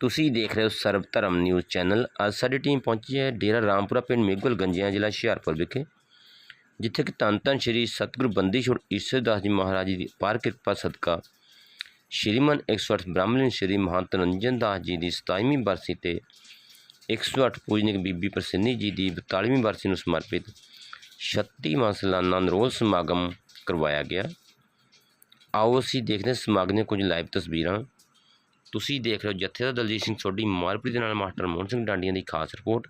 ਤੁਸੀਂ ਦੇਖ ਰਹੇ ਹੋ ਸਰਬ ਧਰਮ ਨਿਊਜ਼ ਚੈਨਲ। ਅੱਜ ਸਾਡੀ ਟੀਮ ਪਹੁੰਚੀ ਹੈ ਡੇਰਾ ਰਾਮਪੁਰਾ ਪਿੰਡ ਮੇਗਲ ਗੰਜਿਆਂ ਜ਼ਿਲ੍ਹਾ ਹੁਸ਼ਿਆਰਪੁਰ ਵਿਖੇ, ਜਿੱਥੇ ਕਿ ਧੰਨ ਧੰਨ ਸ਼੍ਰੀ ਸਤਿਗੁਰੂ ਬੰਦੀ ਛੋੜ ਈਸ਼ਵਰਦਾਸ ਜੀ ਮਹਾਰਾਜ ਜੀ ਦੀ ਅਪਾਰ ਕਿਰਪਾ ਸਦਕਾ ਸ਼੍ਰੀਮਨ 108 ਬ੍ਰਾਹਮਣ ਸ਼੍ਰੀ ਮਹੰਤ ਰੰਜਨ ਦਾਸ ਜੀ ਦੀ 27ਵੀਂ ਬਰਸੀ ਤੇ 108 ਪੂਜਨਿਕ ਬੀਬੀ ਪ੍ਰਸੰਨੀ ਜੀ ਦੀ 42ਵੀਂ ਬਰਸੀ ਨੂੰ ਸਮਰਪਿਤ 36ਵਾਂ ਸਾਲਾਨਾ ਨਰੋਲ ਸਮਾਗਮ ਕਰਵਾਇਆ ਗਿਆ। ਆਓ ਅਸੀਂ ਦੇਖਦੇ ਸਮਾਗਮ ਦੀਆਂ ਕੁਝ ਲਾਈਵ ਤਸਵੀਰਾਂ। ਤੁਸੀਂ ਦੇਖ ਰਹੇ ਹੋ ਜੱਥੇ ਦਲਜੀਤ ਸਿੰਘ ਸੋਢੀ ਮਾਲਪੁਰੀ ਦੇ ਨਾਲ ਮਾਸਟਰ ਮੋਹਨ ਸਿੰਘ ਡਾਂਡੀਆਂ ਦੀ ਖਾਸ ਰਿਪੋਰਟ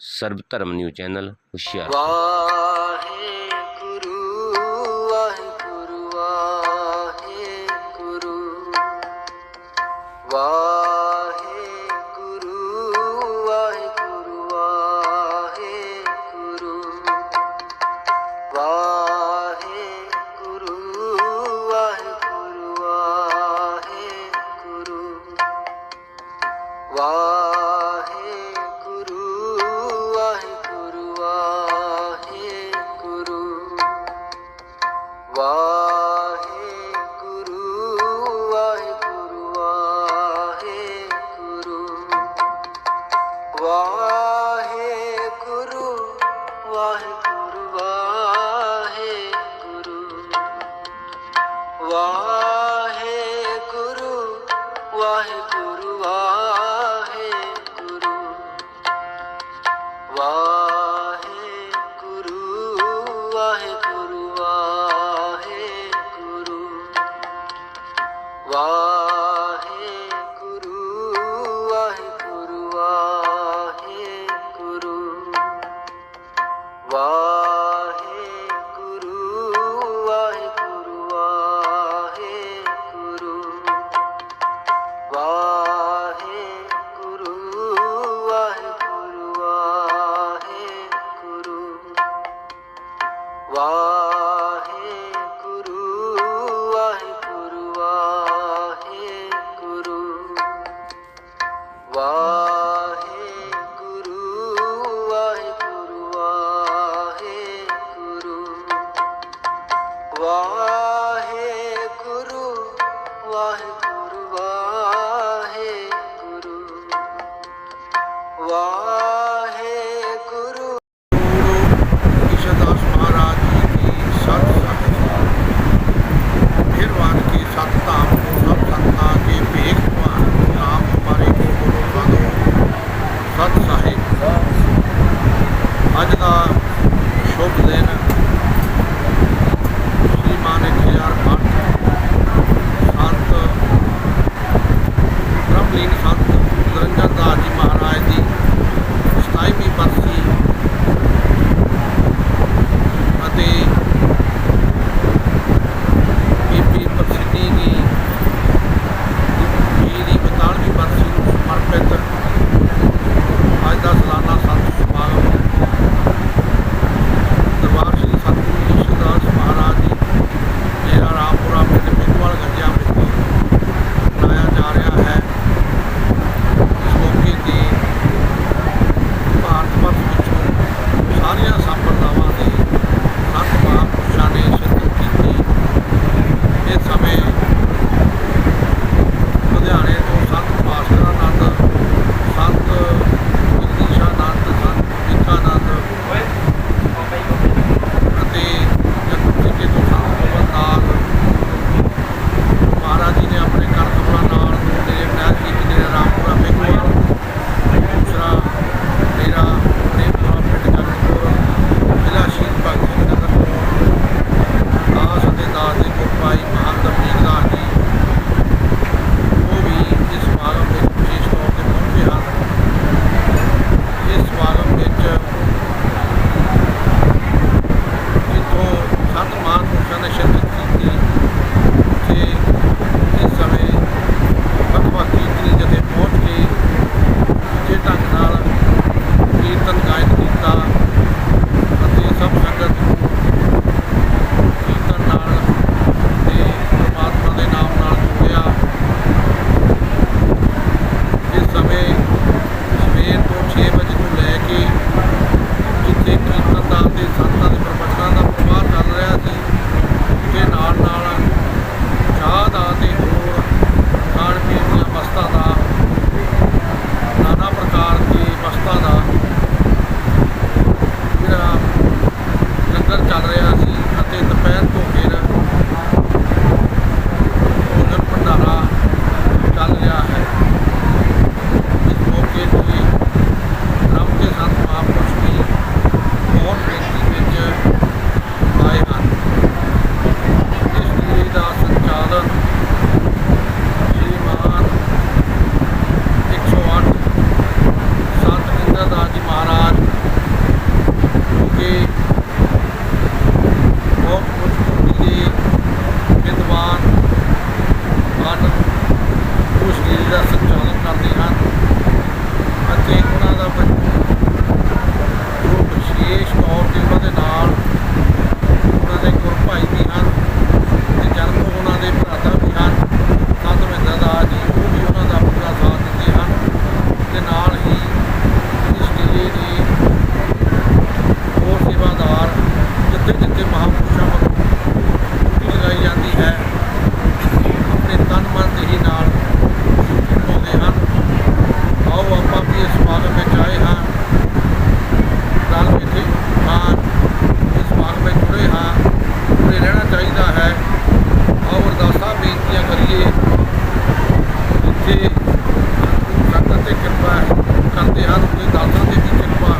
ਸਰਬ ਧਰਮ ਨਿਊਜ਼ ਚੈਨਲ ਹੁਸ਼ਿਆਰ واحد ਵਾਹਿਗੁਰੂ। ਗੁਰੂ ਈਸ਼ਦਾਸ ਮਹਾਰਾਜ ਜੀ ਦੀ ਸਤ ਸੰਗਤ ਮਿਹਰਬਾਨ ਕੀ ਸਤ ਧਾਮ ਨੂੰ ਸਭ ਸੰਤਾਂ ਦੇ ਭੇਖ ਭਾਣ ਨਾਮ ਹਮਾਰੇ ਗੁਰੂ ਸਾਧੂ ਸਤ ਸਾਹਿਬ ਅੱਜ ਦਾ ਸ਼ੁਭ ਦਿਨ। ਸ੍ਰੀ ਮਾਨਿਕ ਹਜ਼ਾਰ ਕਿਰਪਾ ਕਰਦੇ ਹਨ ਕੋਈ ਦਾਸਾਂ ਦੇ ਵੀ ਕਿਰਪਾ।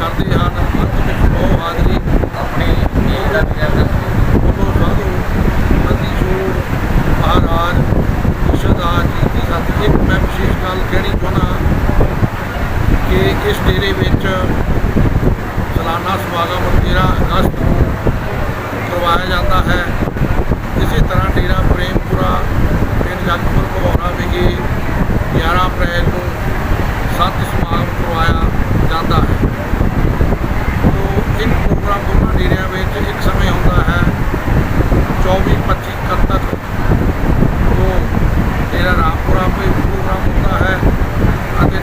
ਕਰਦੇ ਹਨ ਅੰਤ ਵਿੱਚ ਬਹੁ ਹਾਜ਼ਰੀ। ਆਪਣੀ ਇਹ ਦਾ ਨਿਆਦਰ ਬੋਲੋ ਸਾਧੂ ਨੰਦੀ ਛੋੜ ਮਹਾਰਾਜ ਈਸ਼ਵਰਦਾਸ ਜੀ ਦੀ ਸਤ ਇੱਕ ਮੈਂ ਵਿਸ਼ੇਸ਼ ਗੱਲ ਕਹਿਣੀ ਚਾਹੁੰਦਾ ਕਿ ਇਸ ਡੇਰੇ ਵਿੱਚ ਸਾਲਾਨਾ ਸਮਾਗਮ 13 ਅਗਸਤ ਨੂੰ ਕਰਵਾਇਆ ਜਾਂਦਾ ਹੈ। ਇਸੇ ਤਰ੍ਹਾਂ ਡੇਰਾ ਪ੍ਰੇਮਪੁਰਾ, ਪਿੰਡ ਜਗਪੁਰ ਭਗੌੜਾ ਵਿਖੇ 11 ਅਪ੍ਰੈਲ ਨੂੰ ਸੰਤ ਸਮਾਗਮ ਕਰਵਾਇਆ ਜਾਂਦਾ ਹੈ। ਤੋ ਇਹ ਪ੍ਰੋਗਰਾਮ ਦੋਨਾਂ ਡੇਰਿਆਂ ਵਿੱਚ ਇੱਕ ਸਮੇਂ ਹੁੰਦਾ ਹੈ 24 25 ਕੱਲ ਤੱਕ ਤੋ ਡੇਰਾ ਰਾਮਪੁਰਾ ਵਿੱਚ ਪ੍ਰੋਗਰਾਮ ਹੁੰਦਾ ਹੈ ਅਤੇ